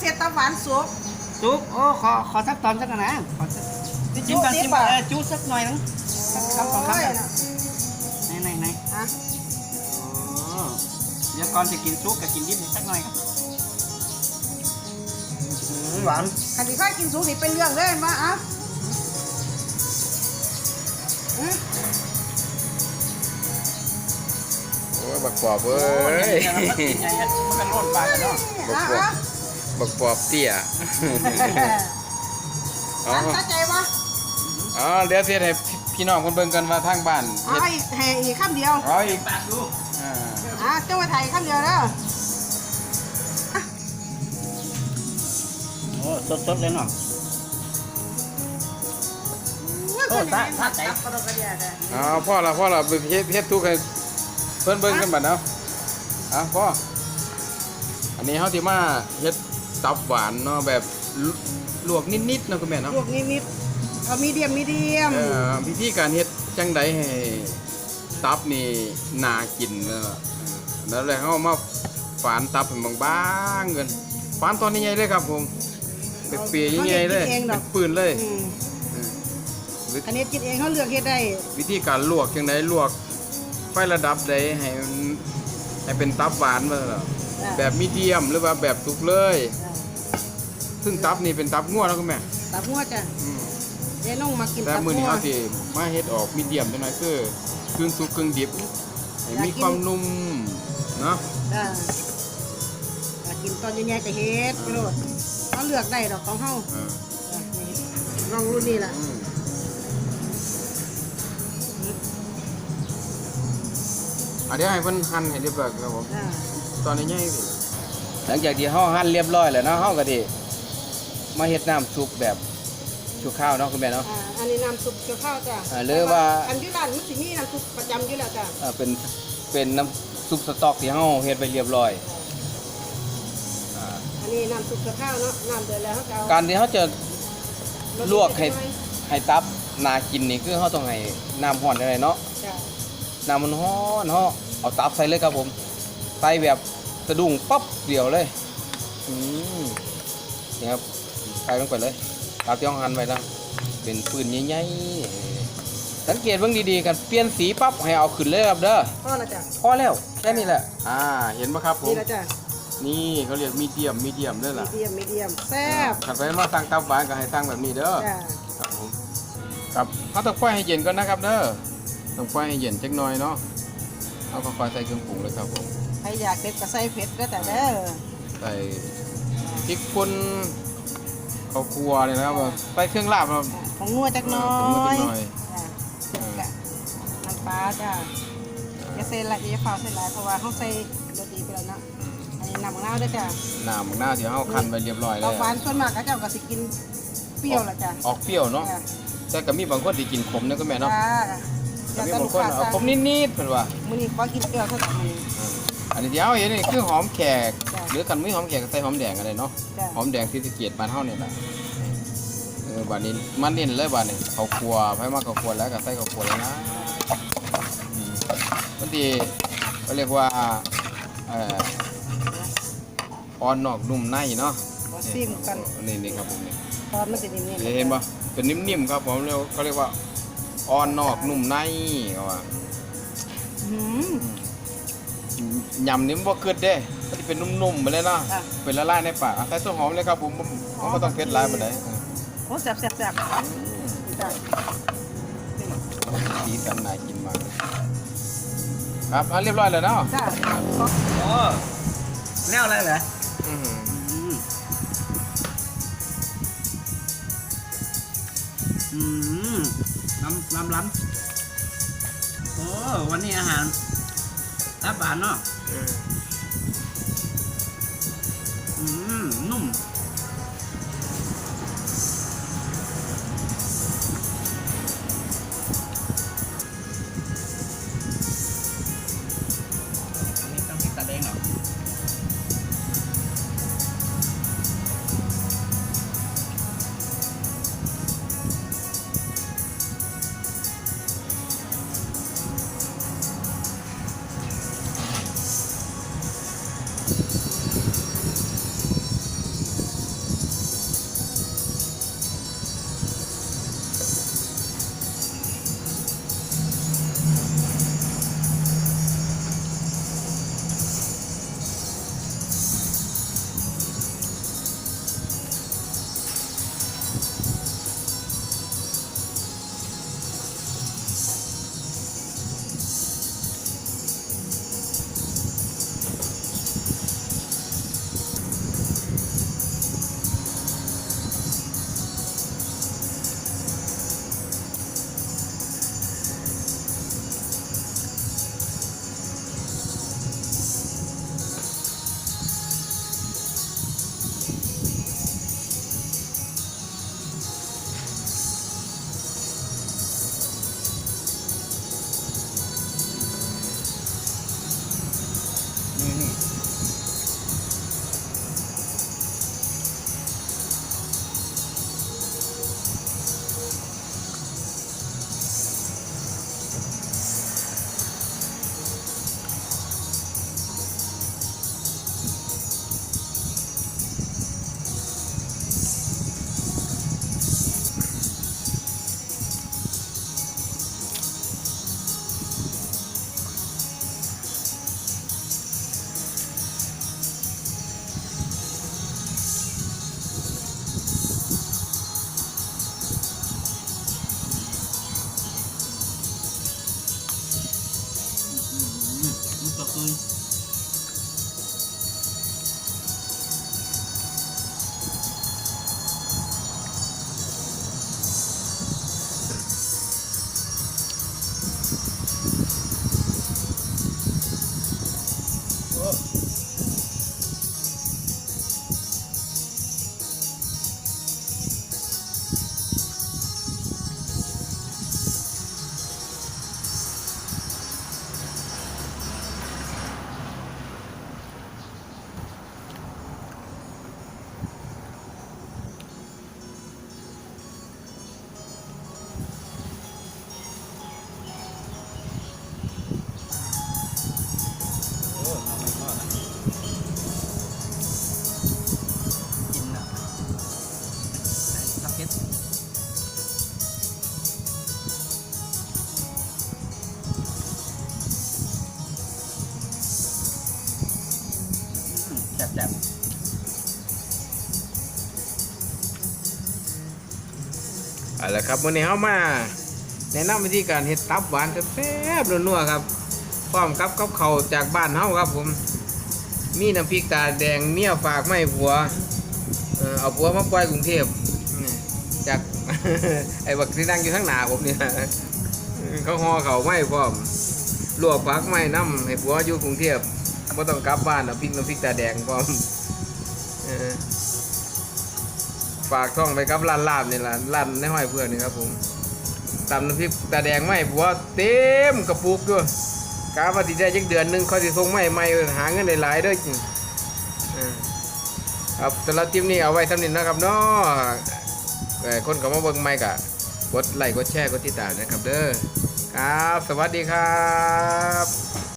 เสียตาหวานสุก จุ๊บโอ้ขอขอสักตอนสักหน่อยนะขอสักที่จิ้มก่อนจุ๊บจิ้มดิบก่อนอะ เออจุ๊บสักหน่อยนึงสักคำสองคำโยก่อนน่ะไหนไหนไหนอะโอ้เดี๋ยวก่อนจะกินซุปกับกินดิบสักหน่อยครับอืมหวานคันที่ข้ากินสุกนี่เป็นเรื่องเลยมาอะอืมโอ้ยบักปอบเว้โอ้ยยมันกินไงอะมันก็ร่นปากกันเนาะ อะอะ บักปอบเตี้ยอ๋ออันเข้าใจปะอ๋อเดี๋ยวเสียให้พี่น้องคนเบิ่งกันว่าทางบ้านเอาเฮ็ดอีกแห่อีกคำเดียวเอาอีกปากดูอ่าอะเจ้าไว้ไทยคำเดียวเด้อโอ้สดๆเลยเนาะโอ้ตาตาใจก็ต้องกระเดียดเลยเอาพ่อละพ่อละไปเฮ็ดเฮ็ดทุกให้เพิ่นเบิ่งกันบัดเอาอะพ่ออันนี้เฮาสิมาเฮ็ด ตับหวานเนาะแบบลวกนิดๆเนาะคุณแม่เนาะลวกนิดๆเอามีเดียมมีเดียมเอ่อวิธีการเฮ็ดจังใดให้ตับนี่น่ากินเนาะแล้วแล้วเฮามาฝานตับให้บางๆกันฝานตอนนี้ใหญ่เลยครับผมเป็นเปียใหญ่ๆเลยเป็นปืนเลยอืมอืมอันนี้กินเองเขาเลือกเฮ็ดได้ วิธีการลวกจังใดลวกไฟระดับใดให้มันให้เป็นตับหวานมาล่ะอะแบบมีเดียมหรือว่าแบบสุกเลยอะ ซึ่งตับนี่เป็นตับงัวแล้วคุณแม่ตับหัวจ้ะอืมเจ๊น้องมากินแต่ตับมื้อนี้หัวเฮาสิมาเฮ็ดออกมีเดียมจังหน่อยคือครึ่งสุกครึ่งดิบให้มีความนุ่มเนาะ จ้ะอยากกินตอนใหญ่ๆก็เฮ็ดพี่โรดเขาเลือกได้ดอกของเฮาเออจ้ะนี่ลองรุ่นนี้ล่ะ อืมอะเดี๋ยวให้เพิ่นหั่นให้เรียบร้อยครับผม จ้ะตอนนี้ใหญ่สิ หลังจากที่ห่อหั่นเรียบร้อยแล้วเนาะห่อก็ดี มาเฮ็ดน้ำซุปแบบชุบข้าวเนาะคุณแม่เนาะ อ่าอันนี้น้ำซุปเกี่ยวข้าวจ้ะอ่าหรือว่า อันอยุร้านมันสิมีน้ำซุปประจำอยู่แล้วจ้ะอ่าเป็นเป็นน้ำซุปสต๊อกที่ห่อเฮ็ดไปเรียบร้อยอ่าอันนี้น้ำซุปเกี่ยวข้าวเนาะน้ำเดือดแล้วเขาก็เอาการที่เขาจะ ลวกให้รสนิดให้ตับนากินนี่คือเขาต้องให้น้ำร้อนได้เนาะจ้ะน้ำมันร้อนเฮาเอาตับใส่เลยครับผมใส่แบบสะดุ้งปั๊บเดียวเลยอืมนี่ครับ ใส่ลงไปเลยตับที่เราหั่นไว้แล้วเป็นปืนใหญ่ๆสังเกตเบิ่งดีๆกันเปลี่ยนสีปั๊บให้เอาขึ้นเลยครับเด้อพ่อละจ้ะพอแล้วแค่นี้แหละอ่าเห็นไหมครับผนี่มละจ้ะนี่เขาเรียกมีเดียมมีเดียมด้วยมีล่ะเดียมมีเดียมแซ่บขันไปมาสั่งตับหวานก็ให้สั่งแบบนี้เด้อจ้ะครับผมครับเขาต้องปล่อยให้เย็นก่อนนะครับเด้อต้องปล่อยให้เย็นจักหน่อยเนาะเอาค่อยๆใส่เครื่องปรุงเลยครับผมใครอยากเด็ดก็ใส่เผ็ดก็แต่เด้อใส่พริกป่น ข้าวคั่วเนี่ยนะครับใส่เครื่องลาบครับของนัวจักหน้อเออผงนัวจักหน่อยจ้ะจ้ะน้ำปลาจ้ะอย่าใส่ละอย่าฟ้าวใส่หลายเพราะว่าเขาใส่รสดีไปแล้วเนาะอันนี้น้ำมะนาวด้วยจ้ะน้ำหมักหน้าที่เขาคั้นไว้เรียบร้อยแล้เอาวหวานส่วนมากก็เจ้าก็สิกินเปรี้ยวละจ้ะออกเปรี้ยวเนาะจ้ะแต่ก็มีบางคนที่กินขมนะก็แม่เนาะจ้าก็แล้วมีก็บาลูงกคนค้าเอาสั่งขมนิดๆเพิ่นว่ามื้อนี้ขอกินเปรี้ยวเท่านั้นมื้อนี้อั นนี้ที่เอาเห็นนี่คือหอมแขก จ้ะหรือกันไม่หอมแขกก็ใส่หอมแดงอะไรเนาะ จ้ะหอมแดงที่สะเกียดบ้านเฮาเนี่ยแหละเออบ้านนี้มันเน้นเลยบ้านนี้เขาวครัวไผมาเขาวครัวแล้วก็ใส่เขาวครัวเลยนะอืมบางทีก็เรียกว่าเอ่ออ่อนนอกนุ่มในเนาะบ่ซิมกันนี่นี่ครับผมนี่ ตอนมันสินิ่มๆเห็นปะเป็นนิ่มๆครับผมเรียกเขาเรียกว่าอ่อนนอกนุ่มในเขาว่าอืม ยำนี่มันบ่เกิดเด้มันจะเป็นนุ่มๆไปเลยเนาะค่ะเป็นละลายในปากอะใส่ต้นหอมเลยครับผมผมผมก็ต้องเผ็ดหลายปานใดโอ้แซ่บแซ่บแซ่บจ้ะสีสันน่ากินมากครับอะเรียบร้อยแล้วเนาะจ้ะโอ้แนวอะไรเหรออื้อหืออืมล้ำล้ำล้ำโอ้วันนี้อาหาร ตับบานเนาะอืมนุ่ม ซ่บเอาละครับวันนี้เฮามา แนะนำวิธีการเฮ็ดตับหวานแซ่บๆนัวๆครับพร้อมกับกับเขาจากบ้านเฮาครับผม มีน้ำพริกตาแดงเมียฝากไม่ผัว เอาผัวมาปล่อยกรุงเทพจากไอ้บักที่นั่งอยู่ข้างหน้าผมเนี่ยเขาห่อเขาไม่พร้อมลวกผักไม่น้ำให้ผัวอยู่กรุงเทพ บ่ต้องกลับบ้านเอาพริกน้ำพริกตาแดงพร้อมฝากท่องไปกับร้านลาบนี่ล่ะร้านในห้อยเพื่อนนี่ครับผมตำน้ำพริกตาแดงไม่ผัวเต็มกระปุกด้วยกาว่าสิได้จักเดือนหนึ่งเขาสิส่งไม่ไม่หาเงินหลายๆด้อจริงครับสำหรับคลิปนี้เอาไว้สำนินนะครับเนาะเอ่อคนก็มาเบิ่งใหม่ก็กดไลค์กดแชร์กดติดตามนะครับเด้อครับ สวัสดีครับ